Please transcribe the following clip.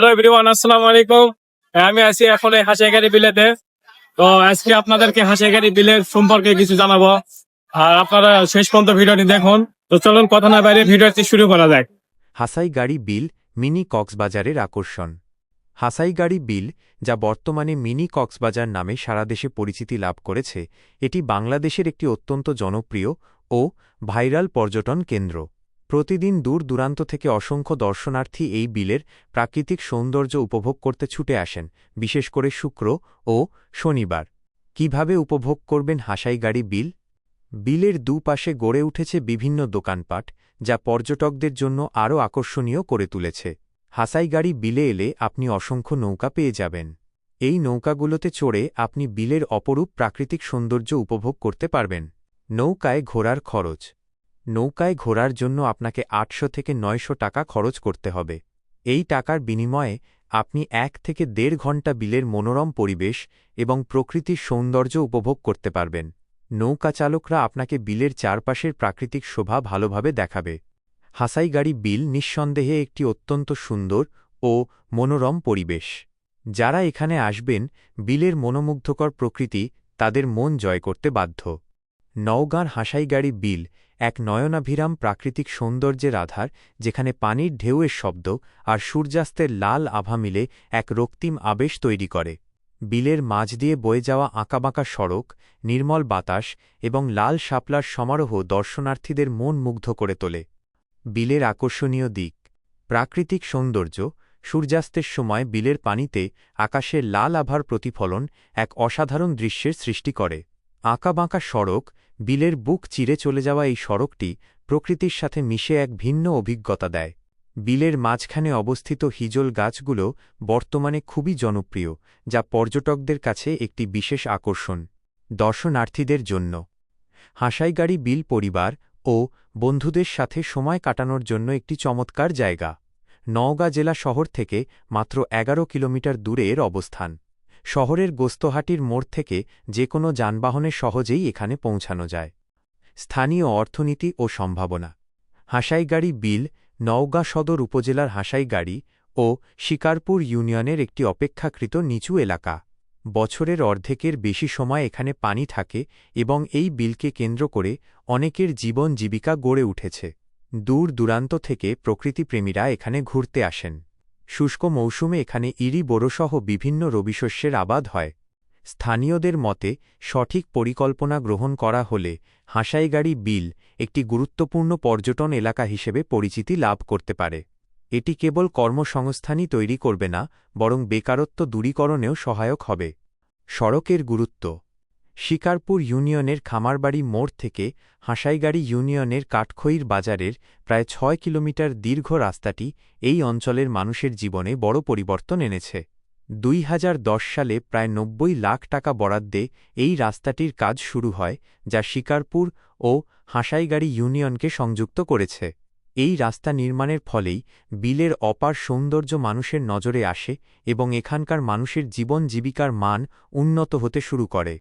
Hello everyone আসসালামু আলাইকুম। আমি আছি এখন এই হাসিগাড়ি বিলেতে। তো আজকে আপনাদেরকে হাসিগাড়ি বিলের সম্পর্কে কিছু জানাব। আর আপনারা শেষ পর্যন্ত ভিডিওটি দেখুন। তো চলুন কথা না বাইরে ভিডিওটি শুরু করা যাক। হাসাইগাড়ি বিল মিনি কক্সবাজারের আকর্ষণ। হাসাইগাড়ি বিল, যা বর্তমানে মিনি কক্সবাজার নামে সারা দেশে পরিচিতি লাভ করেছে, এটি বাংলাদেশের একটি অত্যন্ত জনপ্রিয় ও ভাইরাল পর্যটন কেন্দ্র। প্রতিদিন দূর দূরান্ত থেকে অসংখ্য দর্শনার্থী এই বিলের প্রাকৃতিক সৌন্দর্য উপভোগ করতে ছুটে আসেন, বিশেষ করে শুক্র ও শনিবার। কীভাবে উপভোগ করবেন হাসাইগাড়ি বিল? বিলের দুপাশে গড়ে উঠেছে বিভিন্ন দোকানপাট, যা পর্যটকদের জন্য আরও আকর্ষণীয় করে তুলেছে। হাসাইগাড়ি বিলে এলে আপনি অসংখ্য নৌকা পেয়ে যাবেন। এই নৌকাগুলোতে চড়ে আপনি বিলের অপরূপ প্রাকৃতিক সৌন্দর্য উপভোগ করতে পারবেন। নৌকায় ঘোরার খরচ নৌকায় ঘোরার জন্য আপনাকে আটশো থেকে নয়শো টাকা খরচ করতে হবে। এই টাকার বিনিময়ে আপনি এক থেকে দেড় ঘণ্টা বিলের মনোরম পরিবেশ এবং প্রকৃতির সৌন্দর্য উপভোগ করতে পারবেন। নৌকা চালকরা আপনাকে বিলের চারপাশের প্রাকৃতিক শোভা ভালোভাবে দেখাবে। হাসাইগাড়ি বিল নিঃসন্দেহে একটি অত্যন্ত সুন্দর ও মনোরম পরিবেশ। যারা এখানে আসবেন, বিলের মনোমুগ্ধকর প্রকৃতি তাদের মন জয় করতে বাধ্য। নওগাঁর হাসাইগাড়ি বিল এক নয়নাভিরাম প্রাকৃতিক সৌন্দর্যের আধার, যেখানে পানির ঢেউয়ের শব্দ আর সূর্যাস্তের লাল আভা মিলে এক রক্তিম আবেশ তৈরি করে। বিলের মাঝ দিয়ে বয়ে যাওয়া আঁকাবাঁকা সড়ক, নির্মল বাতাস এবং লাল শাপলার সমারোহ দর্শনার্থীদের মন মুগ্ধ করে তোলে। বিলের আকর্ষণীয় দিক। প্রাকৃতিক সৌন্দর্য, সূর্যাস্তের সময় বিলের পানিতে আকাশের লাল আভার প্রতিফলন এক অসাধারণ দৃশ্যের সৃষ্টি করে। আঁকাবাঁকা সড়ক বিলের বুক চিরে চলে যাওয়া এই সড়কটি প্রকৃতির সাথে মিশে এক ভিন্ন অভিজ্ঞতা দেয়। বিলের মাঝখানে অবস্থিত হিজল গাছগুলো বর্তমানে খুবই জনপ্রিয়, যা পর্যটকদের কাছে একটি বিশেষ আকর্ষণ। দর্শনার্থীদের জন্য। হাসাইগাড়ি বিল পরিবার ও বন্ধুদের সাথে সময় কাটানোর জন্য একটি চমৎকার জায়গা। নওগাঁ জেলা শহর থেকে মাত্র এগারো কিলোমিটার দূরে এর অবস্থান। শহরের গোস্তহাটির মোড় থেকে যে কোনো যানবাহনে সহজেই এখানে পৌঁছানো যায়। স্থানীয় অর্থনীতি ও সম্ভাবনা। হাসাইগাড়ি বিল, নওগাঁ সদর উপজেলার হাসাইগাড়ি ও শিকারপুর ইউনিয়নের একটি অপেক্ষাকৃত নিচু এলাকা। বছরের অর্ধেকের বেশি সময় এখানে পানি থাকে এবং এই বিলকে কেন্দ্র করে অনেকের জীবন জীবিকা গড়ে উঠেছে। দূর দূরান্ত থেকে প্রকৃতিপ্রেমীরা এখানে ঘুরতে আসেন। শুষ্ক মৌসুমে এখানে ইরি বোরোসহ বিভিন্ন রবিশস্যের আবাদ হয়। স্থানীয়দের মতে, সঠিক পরিকল্পনা গ্রহণ করা হলে হাসাইগাড়ি বিল একটি গুরুত্বপূর্ণ পর্যটন এলাকা হিসেবে পরিচিতি লাভ করতে পারে। এটি কেবল কর্মসংস্থানই তৈরি করবে না, বরং বেকারত্ব দূরীকরণেও সহায়ক হবে। সড়কের গুরুত্ব শিকারপুর ইউনিয়নের খামারবাড়ি মোড় থেকে হাসাইগাড়ি ইউনিয়নের কাঠখইর বাজারের প্রায় ছয় কিলোমিটার দীর্ঘ রাস্তাটি এই অঞ্চলের মানুষের জীবনে বড় পরিবর্তন এনেছে। দুই হাজার দশ সালে প্রায় নব্বই লাখ টাকা বরাদ্দে এই রাস্তাটির কাজ শুরু হয়, যা শিকারপুর ও হাসাইগাড়ি ইউনিয়নকে সংযুক্ত করেছে। এই রাস্তা নির্মাণের ফলেই বিলের অপার সৌন্দর্য মানুষের নজরে আসে এবং এখানকার মানুষের জীবন জীবিকার মান উন্নত হতে শুরু করে।